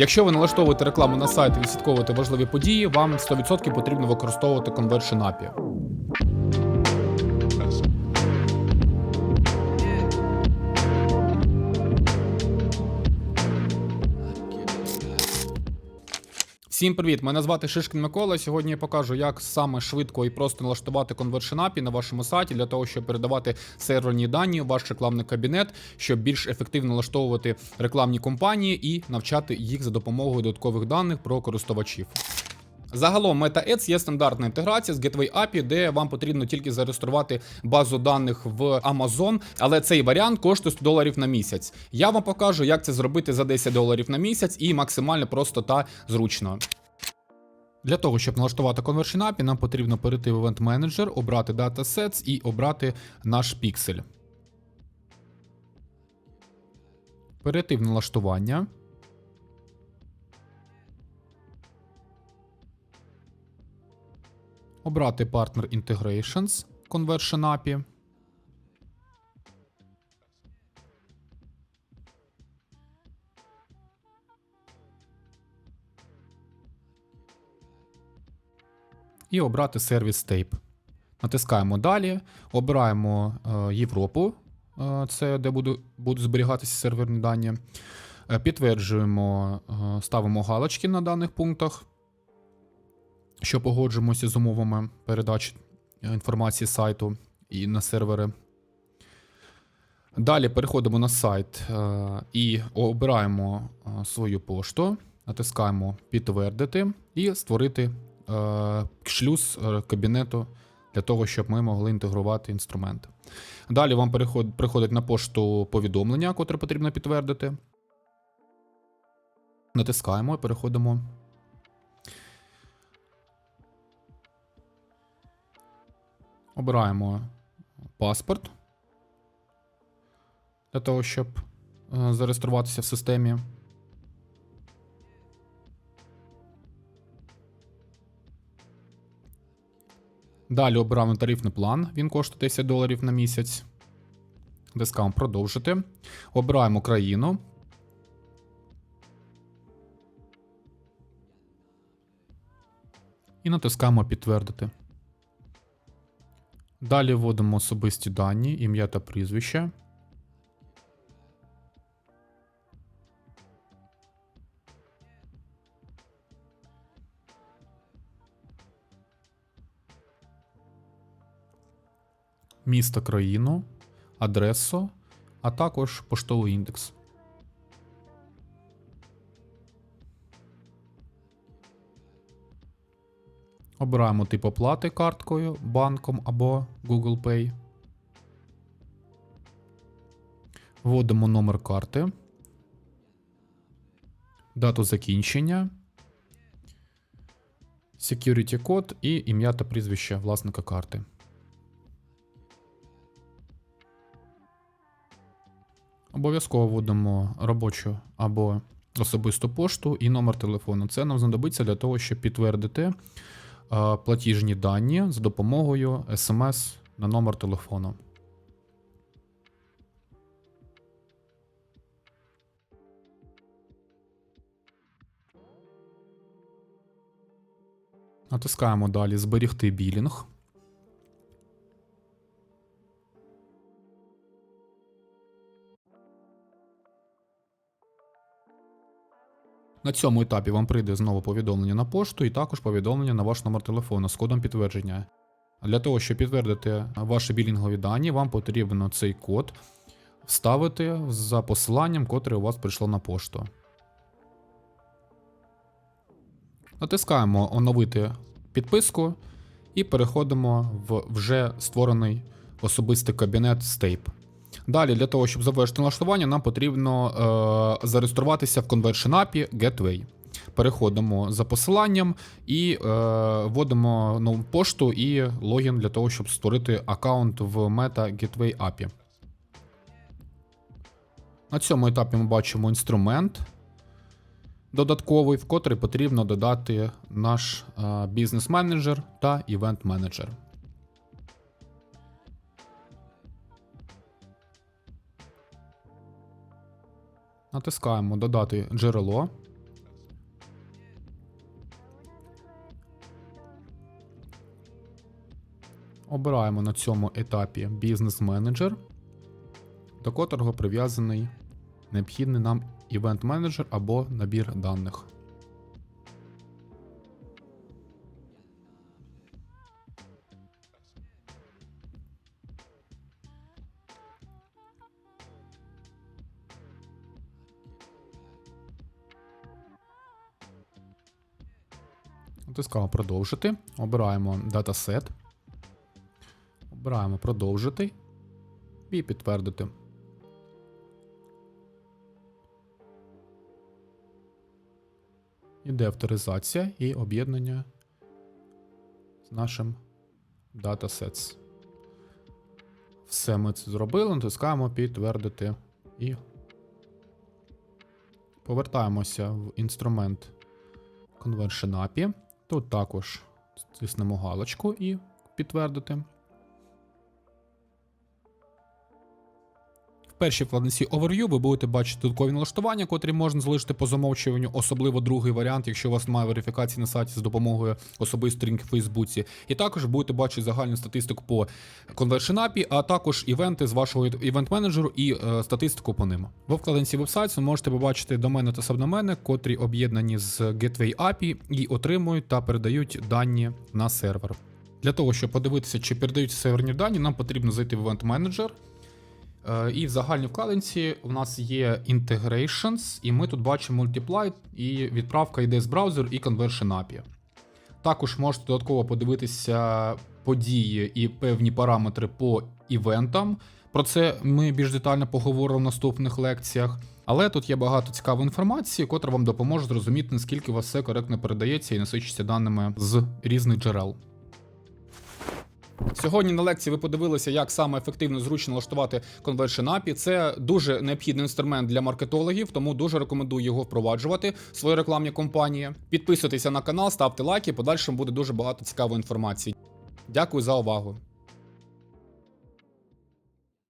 Якщо ви налаштовуєте рекламу на сайт і відслідковуєте важливі події, вам 100% потрібно використовувати Conversion API. Всім привіт! Мене звати Шишкін Микола. Сьогодні я покажу, як саме швидко і просто налаштувати API на вашому сайті для того, щоб передавати серверні дані в ваш рекламний кабінет, щоб більш ефективно налаштовувати рекламні компанії і навчати їх за допомогою додаткових даних про користувачів. Загалом Meta Ads є стандартна інтеграція з Gateway API, де вам потрібно тільки зареєструвати базу даних в Amazon, але цей варіант коштує 100 доларів на місяць. Я вам покажу, як це зробити за 10 доларів на місяць і максимально просто та зручно. Для того, щоб налаштувати Conversion API, нам потрібно перейти в Event Manager, обрати Datasets і обрати наш піксель. Перейти в налаштування. Обрати Partner Integrations Conversion API. І обрати сервіс Tape. Натискаємо далі, обираємо е, Європу, е, це де буду, будуть зберігатися серверні дані. Е, підтверджуємо, е, ставимо галочки на даних пунктах що погоджуємося з умовами передачі е, інформації сайту і на сервери. Далі переходимо на сайт е, і обираємо е, свою пошту, натискаємо підтвердити і створити шлюз кабінету для того, щоб ми могли інтегрувати інструменти. Далі вам приходить на пошту повідомлення, котре потрібно підтвердити. Натискаємо і переходимо Обираємо паспорт для того, щоб е, зареєструватися в системі. Далі обираємо тарифний план, він коштує 10 доларів на місяць. Дискаунт продовжити. Обираємо країну. І натискаємо підтвердити. Далі вводимо особисті дані, ім'я та прізвище. Місто країну, адресу, а також поштовий індекс. Обираємо тип оплати карткою, банком або Google Pay. Вводимо номер карти, дату закінчення, security код і ім'я та прізвище власника карти. Обов'язково вводимо робочу або особисту пошту і номер телефону. Це нам знадобиться для того, щоб підтвердити платіжні дані з допомогою смс на номер телефону. Натискаємо далі Зберігти білінг. На цьому етапі вам прийде знову повідомлення на пошту і також повідомлення на ваш номер телефону з кодом підтвердження. Для того, щоб підтвердити ваші білінгові дані, вам потрібно цей код вставити за посиланням, котре у вас прийшло на пошту. Натискаємо оновити підписку і переходимо в вже створений особистий кабінет Stape. Далі, для того, щоб завершити налаштування, нам потрібно е, зареєструватися в Conversion API Gateway. Переходимо за посиланням і е, вводимо нову пошту і логін для того, щоб створити аккаунт в Meta Gateway API. На цьому етапі ми бачимо інструмент додатковий, в котрий потрібно додати наш е, бізнес-менеджер та івент-менеджер. Натискаємо Додати джерело. Обираємо на цьому етапі бізнес-менеджер, до котрого прив'язаний необхідний нам івент-менеджер або набір даних. Натискаємо продовжити. Обираємо датасет. Обираємо продовжити і підтвердити. Іде авторизація і об'єднання з нашим datasets. Все ми це зробили, натискаємо підтвердити і повертаємося в інструмент Conversion API. Тут також стиснемо галочку і підтвердити. Першій вкладниці Overview ви будете бачити додаткові налаштування, котрі можна залишити по замовчуванню, особливо другий варіант, якщо у вас немає верифікації на сайті з допомогою особистої сторінки в Фейсбуці. І також будете бачити загальну статистику по API, а також івенти з вашого івент-менеджеру і е, статистику по ним. Во вкладинці ви можете побачити домени та сабдомени, котрі об'єднані з Gateway API і отримують та передають дані на сервер. Для того, щоб подивитися, чи передаються серверні дані, нам потрібно зайти в Event Manager. Е, І в загальній вкладинці у нас є Integrations, і ми тут бачимо Multiply, і відправка йде з браузер і Conversion API. Також можете додатково подивитися події і певні параметри по івентам. Про це ми більш детально поговоримо в наступних лекціях. Але тут є багато цікавої інформації, котра вам допоможе зрозуміти, наскільки у вас все коректно передається і насичується даними з різних джерел. Сьогодні на лекції ви подивилися, як саме ефективно зручно влаштувати Conversion API. Це дуже необхідний інструмент для маркетологів, тому дуже рекомендую його впроваджувати в свої рекламні компанії. Підписуйтеся на канал, ставте лайки. Подальшому буде дуже багато цікавої інформації. Дякую за увагу.